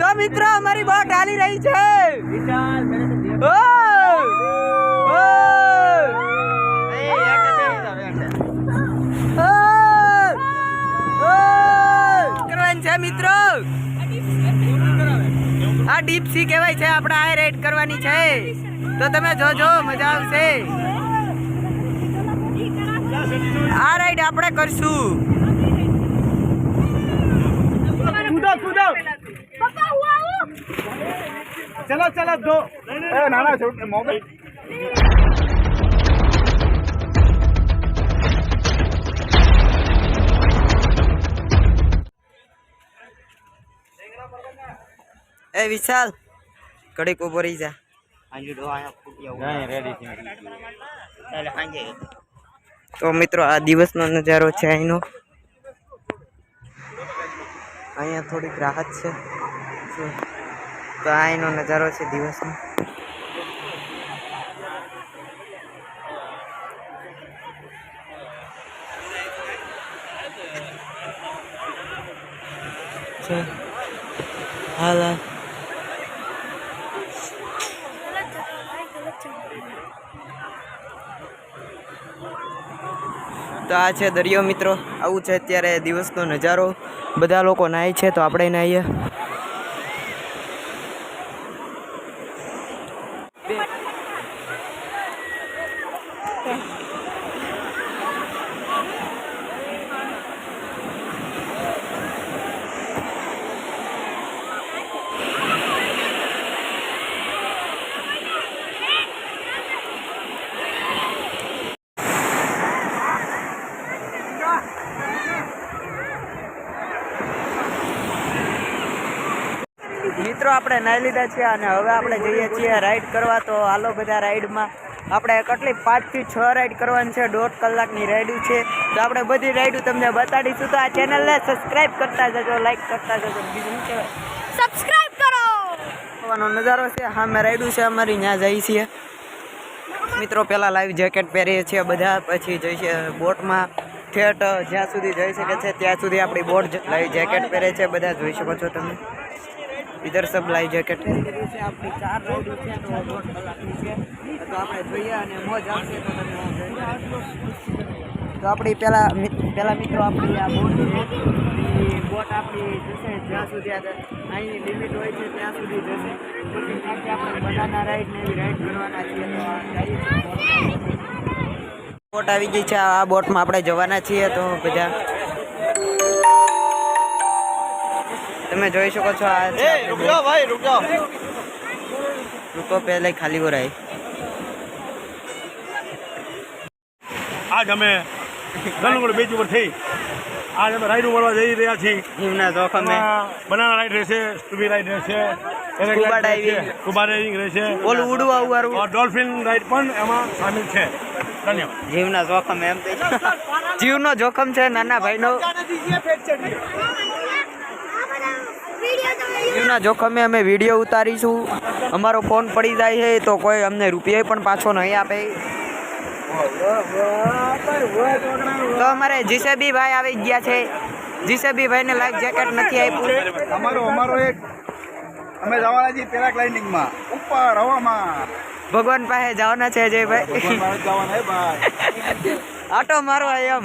તો મિત્રો અમારી બોટ હાલી રહી છે. મિત્રો. આ ડીપ સી કહેવાય છે આપણે આ રાઈડ કરવાની છે. તો તમે જોજો મજા આવશે. આ રાઈડ આપણે કરશું. કૂદો કૂદો ચલો ચલો દો નાના છોડ મોબાઈલ એ વિશાલ કડીક ઊભો રહી જા તો મિત્રો આ દિવસનો નજારો છે અહીંનો. અહીંયા થોડીક રાહત છે. તો આ એનો નજારો છે દિવસનો. હાલ તો આ છે દરિયો મિત્રો. આવું છે અત્યારે દિવસનો નજારો. બધા લોકો નાય છે તો આપણે નાહીએ મિત્રો આપણે નાહી લીધા છે અને હવે આપણે જઈએ છીએ રાઈડ કરવા. તો હાલો બધા રાઈડમાં. આપણે કેટલી પાંચથી છ રાઈડ કરવાની છે? દોઢ કલાકની રાઈડું છે. તો આપણે બધી રાઈડું તમને બતાડીશું. તો આ ચેનલને સબસ્ક્રાઈબ કરતા જજો લાઈક કરતા જજો. બીજું શું સબસ્ક્રાઈબ કરો! આવવાનો નજારો છે. હા મેં રાઈડું છે. અમારી ત્યાં જઈએ છીએ. મિત્રો પહેલાં લાઈવ જેકેટ પહેરીએ છીએ બધા. પછી જઈએ છીએ બોટમાં. ઠેઠ જ્યાં સુધી જઈ શકે છે ત્યાં સુધી આપણી બોટ લાઈવ જેકેટ પહેરે છે. બધા જોઈ શકો છો તમે. ઇધર સબ લાઈવ જેકેટ. આપણી ચાર રાઈડો છે તો દોઢ કલાકની છે. તો આપણે જોઈએ અને મોજ આવશે તો તમે તો આપણી પહેલા પહેલા મિત્રો આપણી આ બોટ છે. એ બોટ આપણી જશે જ્યાં સુધી અહીંની લિમિટ હોય છે ત્યાં સુધી જશે. પછી ત્યાંથી આપણે બનાના રાઈડ ને એવી રાઈડ કરવાના છીએ તો જઈએ બોટ આવી ગઈ છે આ બોટમાં આપણે જવાના છીએ તો બધા તમે જોઈ શકો છો આ એ રૂક જાઓ ભાઈ રૂક જાઓ રૂકો પહેલે ખાલી હો રહી આજ અમે ગલગોડ બીચ ઉપર થઈ. આજ અમે રાઈડ ઉમરવા જઈ રહ્યા છીએ. જીવના જોખમે. બનાના રાઈડ રહેશે સ્ટુબી રાઈડ રહેશે સ્કુબા ડાઇવિંગ સ્કુબા ડાઇવિંગ રહેશે. ઓલું ઉડવા ઉવારું ડોલ્ફિન રાઈડ પણ એમાં સામેલ છે. ધન્યવાદ. જીવના જોખમ એમ જીવનો જોખમ છે નાના ભાઈનો. જીવના જોખમે અમે વીડિયો ઉતારીશું. અમારો ફોન પડી જાય છે તો કોઈ અમને રૂપિયા પણ પાછો નહીં આપે. તો અમારે જીસેબી ભાઈ આવી ગયા છે. જીસેબી ભાઈને લાઈફ જેકેટ નથી આપ્યું. અમારો અમારો એક અમે જવાના છીએ પેરાગ્લાઇડિંગમાં ઉપર હવામાં ભગવાન પાસે જવાના છે જયભાઈ ભગવાન જવાના હે ભાઈ. આટો મારો એમ.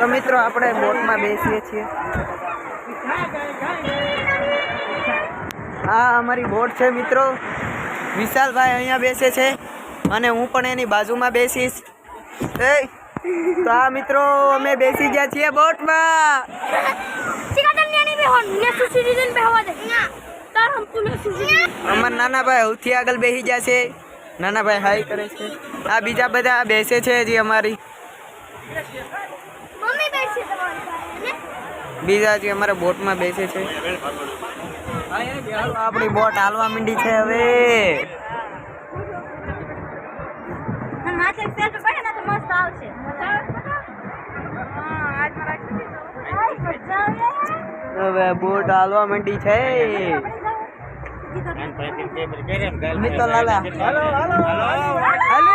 તો મિત્રો આપણે બોટમાં બેસીએ છીએ. આ અમારી બોટ છે, મિત્રો. વિશાલભાઈ અહીંયા બેસે છે અને હું પણ એની બાજુમાં બેસીશ. એ તો આ મિત્રો, અમે બેસી ગયા છીએ બોટમાં. અમારા નાના ભાઈ સૌથી આગળ બેસી ગયા છે. નાના ભાઈ હાઈ કરે છે. આ બીજા બધા બેસે છે હજી અમારી. મમ્મી બેસે તમારી બીજા જે અમારા બોટમાં બેસે છે. આપણી બોટ હાલવા માંડી છે હવે. હવે બોટ હાલવા માંડી છે. મિત્ર લાલા હાલો હાલો. હાલો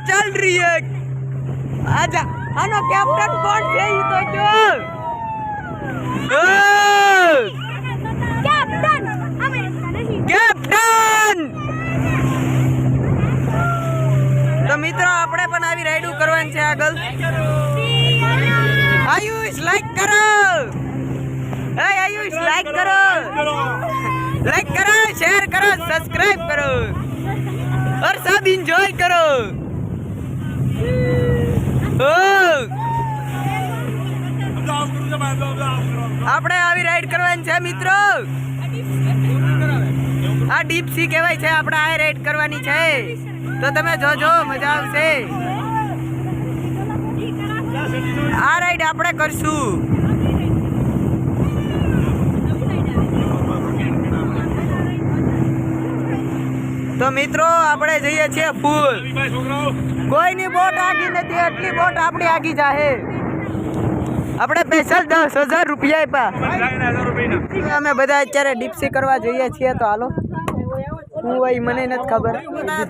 चल रही है आजा आनो कैप्टन कौन છે ઈ તો જો કેપ્ટન અમે નથી કેપ્ટન તો મિત્રો આપણે પણ આવી રાઈડું કરવાની છે આગળ આયુષ લાઈક કરો એ આયુષ લાઈક કરો લાઈક કરો શેર કરો સબસ્ક્રાઇબ કરો और सब एंजॉय करो ओ આપણે આવી રાઈડ કરવાની છે, મિત્રો. આ ડીપ સી કહેવાય છે, આપણે આ રાઈડ કરવાની છે. તો તમે જોજો, મજા આવશે. આ રાઈડ આપણે કરશું. તો મિત્રો આપણે જઈએ છીએ ફૂલ કોઈની બોટ આગી નથી એટલી બોટ આપણી આગી જાહે આપણે સ્પેશિયલ દસ હજાર રૂપિયા આપ્યા અમે બધા અત્યારે ડીપસી કરવા જઈએ છીએ તો હાલો હું ભાઈ મને નથી ખબર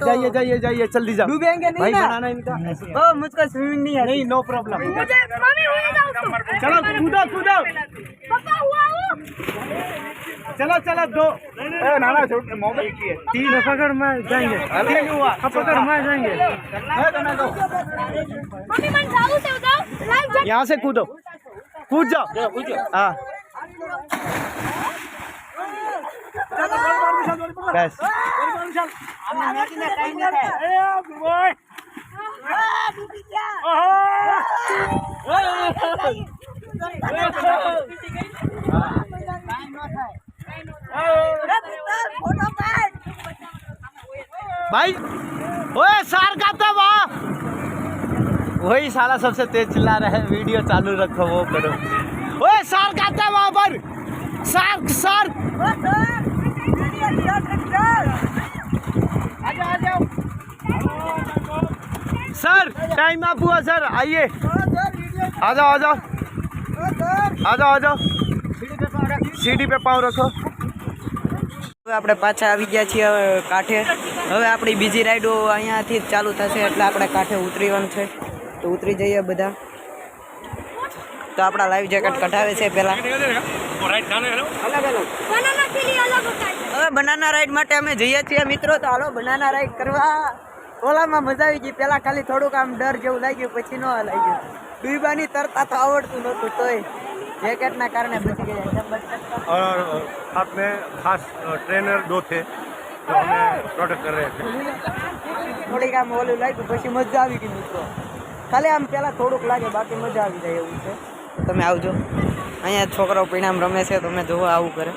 जाइए जाइए जाइए जल्दी जाओ डूबेंगे नहीं भाई ना बनाना इनका ओ मुझको स्विमिंग नहीं आती नहीं नो प्रॉब्लम मुझे मम्मी हुई जाऊँ तुम चलो कूदो कूदो पापा हुआ हूँ चलो चलो दो नाना छोड़ मोबाइल की है तीन पकड़ में जाएँगे तीन हुआ पकड़ में जाएँगे यहाँ से कूदो कूद जाओ हाँ बस भाई ओए सार का था वहाँ वही साला सबसे तेज चिल्ला रहा है वीडियो चालू रखो वो करो ओए सार का था वहाँ पर सार्क सार्क सर टाइम आप हुआ सर आइए आ जाओ आ जाओ आ जाओ आ जाओ सीढ़ी पे पाँव रखो હવે આપણે પાછા આવી ગયા છીએ હવે કાંઠે હવે આપણી બીજી રાઈડો અહીંયાથી જ ચાલુ થશે એટલે આપણે કાંઠે ઉતરીવાનું છે. તો ઉતરી જઈએ બધા. તો આપણા લાઈવ જેકેટ કઢાવે છે પહેલાં. હવે બનાના રાઈડ માટે અમે જઈએ છીએ મિત્રો. તો હાલો બનાના રાઈડ કરવા. ઓલામાં મજા આવી ગઈ. પેલા ખાલી થોડુંક આમ ડર જેવું લાગ્યું પછી ન લાગ્યું. ડૂબાની તરતા તો આવડતું નતું તોય. જેકેટના કારણે બચી ગયા. સાથ મેં ખાસ ટ્રેનર દો થે થોડીક આમ ઓલું લાગ્યું, પછી મજા આવી ગઈ મિત્રો. ખાલી આમ પહેલાં થોડુંક લાગે, બાકી મજા આવી જાય એવું છે. તમે આવજો. અહીંયા છોકરો પીણામ રમે છે તમે જોવો આવું કરે.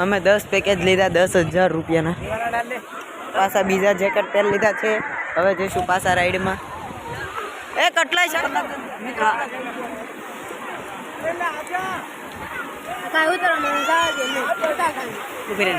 અમે દસ પેકેજ લીધા, દસ હજાર રૂપિયાના. પાછા બીજા જેકેટ પહેર લીધા છે. હવે જઈશું પાછા રાઈડમાં એ કટલા મિત્રો ઊભી રહે.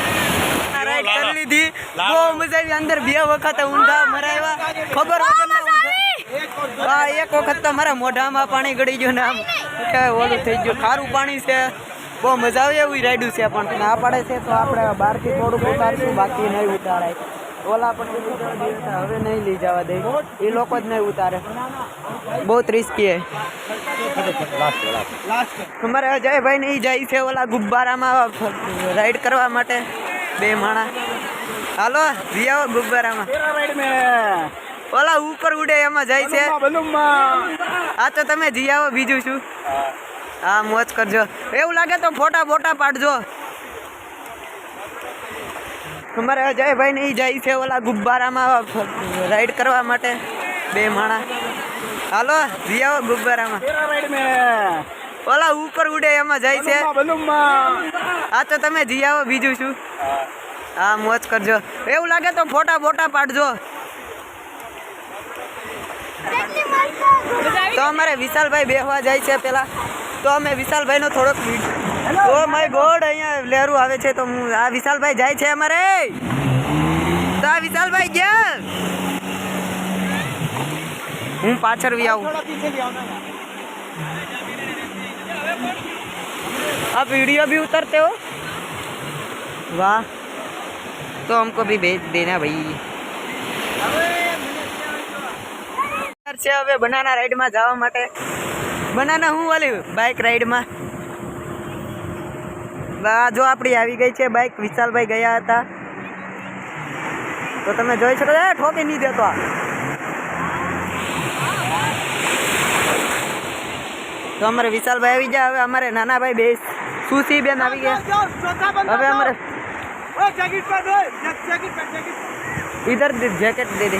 કરી લીધી બહુ મજા આવી. અંદર બે વખત ઊંધા મરાવ્યા ખબર વગરના ઊંધા હા એક વખત તો મારા મોઢામાં પાણી ગળી ગયું ને આમ. ઓલું થઈ ગયું. ખારું પાણી છે. બહુ મજા આવે એવું રાયડું છે પણ. ના પાડે છે તો આપણે બહારથી થોડું ઉતારશું બાકી નહીં ઉતારાય. ઓલા પણ હવે નહીં લઈ જવા દે. એ લોકો જ નહીં ઉતારે. બહુ ત્રીસ્કી હે મારે અજયભાઈ નહીં જાય છે ઓલા ગુબ્બારામાં રાઈડ કરવા માટે. બે માણા. હાલો જી આવો ગુબ્બારામાં. ઓલા ઉપર ઉડે એમાં જાય છે. આ તો તમે જી આવો બીજું શું? હા મોજ કરજો. એવું લાગે તો ફોટા ફોટા પાડજો. અમારે અજયભાઈ ને જાય છે ઓલા ગુબ્બારામાં રાઈડ કરવા માટે બે માણા. હાલો જી આવો ગુબ્બારામાં. ઓલા ઉપર ઉડે એમાં જાય છે. આ તો તમે જી આવો બીજું શું? હા. મોજ કરજો. એવું લાગે તો ફોટા ફોટા પાડજો કેટલી મસ્ત તો અમારે વિશાલભાઈ બેહવા જાય છે પેલા તો અમે વિશાલભાઈ નો થોડોક ઓ માય ગોડ અહીંયા લેરું આવે છે તો હું આ વિશાલભાઈ જાય છે અમારે તો આ વિશાલભાઈ ગયા હું પાછળ બી આવું आप वीडियो भी उतरते हो वाह तो हमको भी भेज देना भाई છે હવે બનાના રાઈડમાં જવા માટે બનાના હું વાલી બાઇક રાઈડમાં આ જો આપણી આવી ગઈ છે બાઇક વિશાલભાઈ ગયા હતા તો તમે જોઈ શકો છો એ, ઠોકી નહીં દેતો આ તો અમારે વિશાલભાઈ આવી ગયા હવે અમારે નાના ભાઈ બે સુસી બેન આવી ગયા હવે અમારે इधर दे- जैकेट दे दे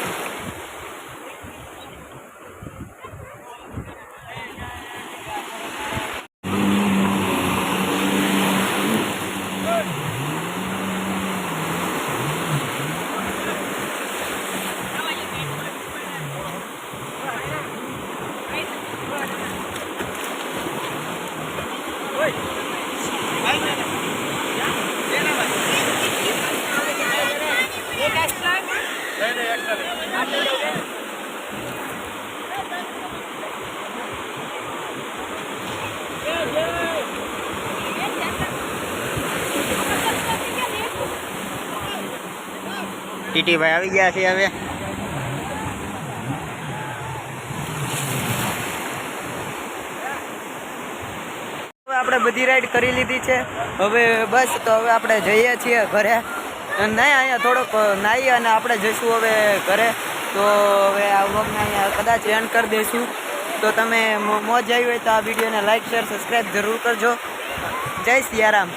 ભાઈ આવી ગયા છે હવે. આપણે બધી રાઈડ કરી લીધી છે. હવે બસ તો હવે આપણે જઈએ છીએ ઘરે. નહીં અહીંયા થોડોક નાહી અને આપણે જઈશું હવે ઘરે. તો હવે આ વ્લોગને અહીંયા કદાચ એન્ડ કરી દઈશું. તો તમે મોજ આવી હોય તો આ વિડીયોને લાઈક શેર સબસ્ક્રાઈબ જરૂર કરજો. જય સિયારામ.